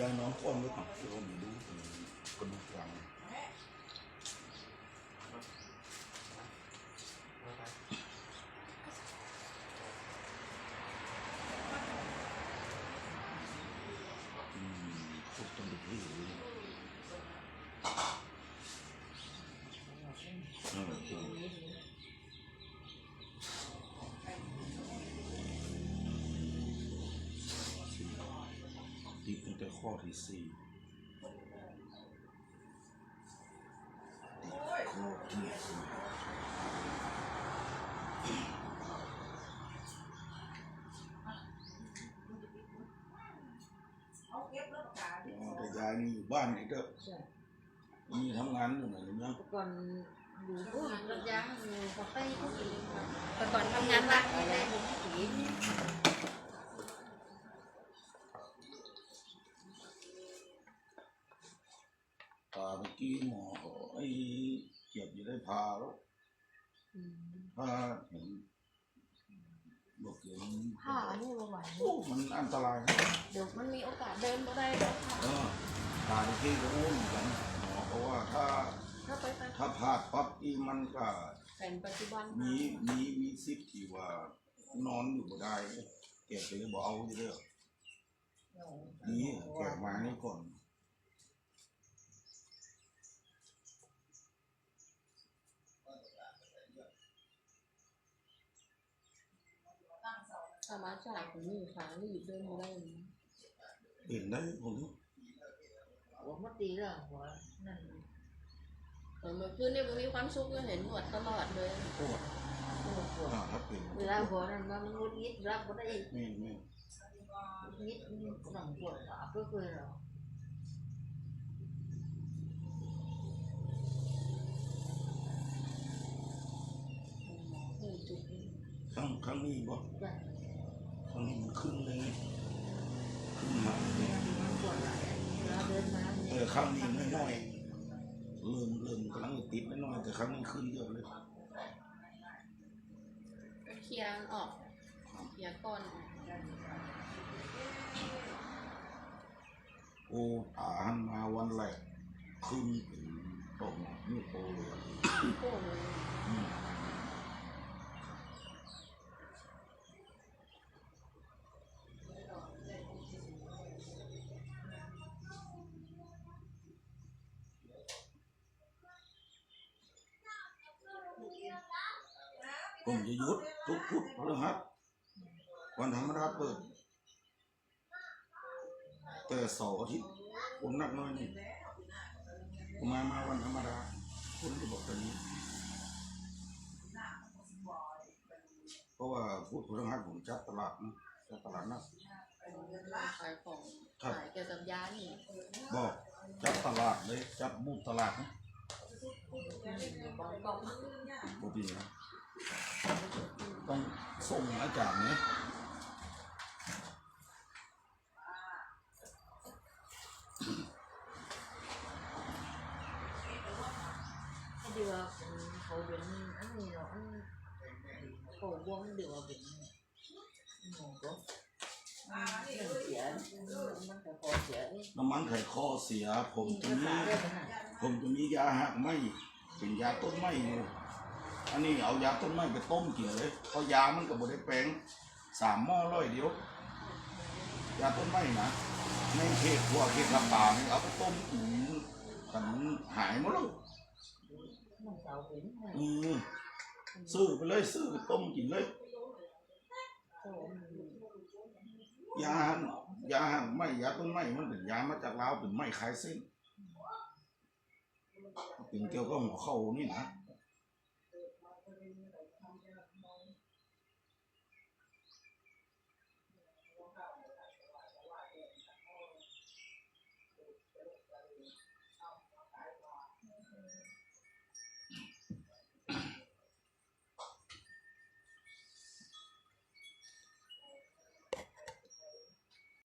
ยายน้องก้อ ข้อที่สี่ติดข้อที่สี่เอาเก็บแล้วขาดิอ๋อแต่ยายนี่อยู่บ้านนี่ก็ใช่มีทำงานอยู่ไหนนะแต่ก่อนอยู่ผู้ผู้หหญิญิงงรรถถยายางงอยู่กับไปทุกทีแต่ก่อนทำงานวัดอะอะไรไรผมผู้หญิง ตาเมื่อกี้หมอบอกไอ้เจ็บอยู่ได้พาแล้วอืมพาเห็นบอกเห็นผ้าอันนี้ประมาณโอ้มันอันตรายนะเดี๋ยวมันมีโอกาสเดินมาได้แล้วค่ะเออตาเมื่อกี้ก็รู้เหมือนกันหมอเพราะว่าถ้าถ้าไปไปถ้าพลาดปั๊บอีมันก็แผนปัจจุบันมีมีมีสิทธิ์ที่ว่านอนอยู่บ่ได้แกก็เลยบอกเอาอยู่เด้อนี่แกมานี่ก่อน สามารถจ่ายคนนี้ขาลีบเดินมาได้เห็นได้ผมหัวมัดตีแล้วหัวนั่นเออเมื่อคืนเนี่ยมันมีความสุขเลยเห็นหนวดตลอดเลยปวดปวดปวดอ่าถ้าเป็นเวลาหัวนั่นมันงุดงิดรับก็ได้ไม่ไม่งิดหนังปวดขาเพื่อเพื่อเรออจุกนี้ครั้งครั้งนี้บ่ จ้ะครั้งนี้มันขึ้นเลยไงขึ้นมาเลยมันปวดหลายเวลาเดินมาเอเนี่ยอครั้งนี้น้อยๆเริ่มเริ่มกำลังติดน้อยๆแต่ครั้งนี้ขึ้นเยอะเลยเคลียร์ออกเคลียร์ก้อนโอ้ตาหันมาวันแรกขึ้นเป็นตกนี่โตเลยโค้เลย ผมจะหยุดทุกพุธพฤหัสวันธรรมดาเปิด แต่เสาร์อาทิตย์คนนักน้อยนี่ผมมามาวันธรรมดาคนจะบอกตอนนี้ เพราะว่าพูดพฤหัสผมจัดตลาดนะจัดตลาดนัดขายของครับขายเกี่ยวกับยานี่บอกจัดตลาดเลยจัดบูธตลาดนะบางกล่องปกตินะ ต้องส่งอาจารย์เนี่ยก็ดีว่าเขาเป็นอันนี้เนาะเขาวงเดี๋ยวเป็นหมูก็นเสียมันก็พอเสียนี่น้ำมันไขข้อเสีย ผมจะรักมีษาได้ผมจะมียาหักไหมเป็นยาต้นไม้อยู่ อันนี้เอายาต้นไม้ไปต้มกินเลยเพราะยามันก็บ่ได้แปลงสามหม้อร้อยเดียวยาต้นไม้นะในเขตพวกเขตลำปางนี่เอาไปต้มกินกันหายหมดเลยมันเสาเป็นอืมซื้อไปเลยซื้อไปต้มกินเลยยายาไม่ยาต้นไม้มันเป็นยามาจากลาวเป็นไม้คลายเส้นเป็นเกี่ยวกับหัวเข่านี่นะ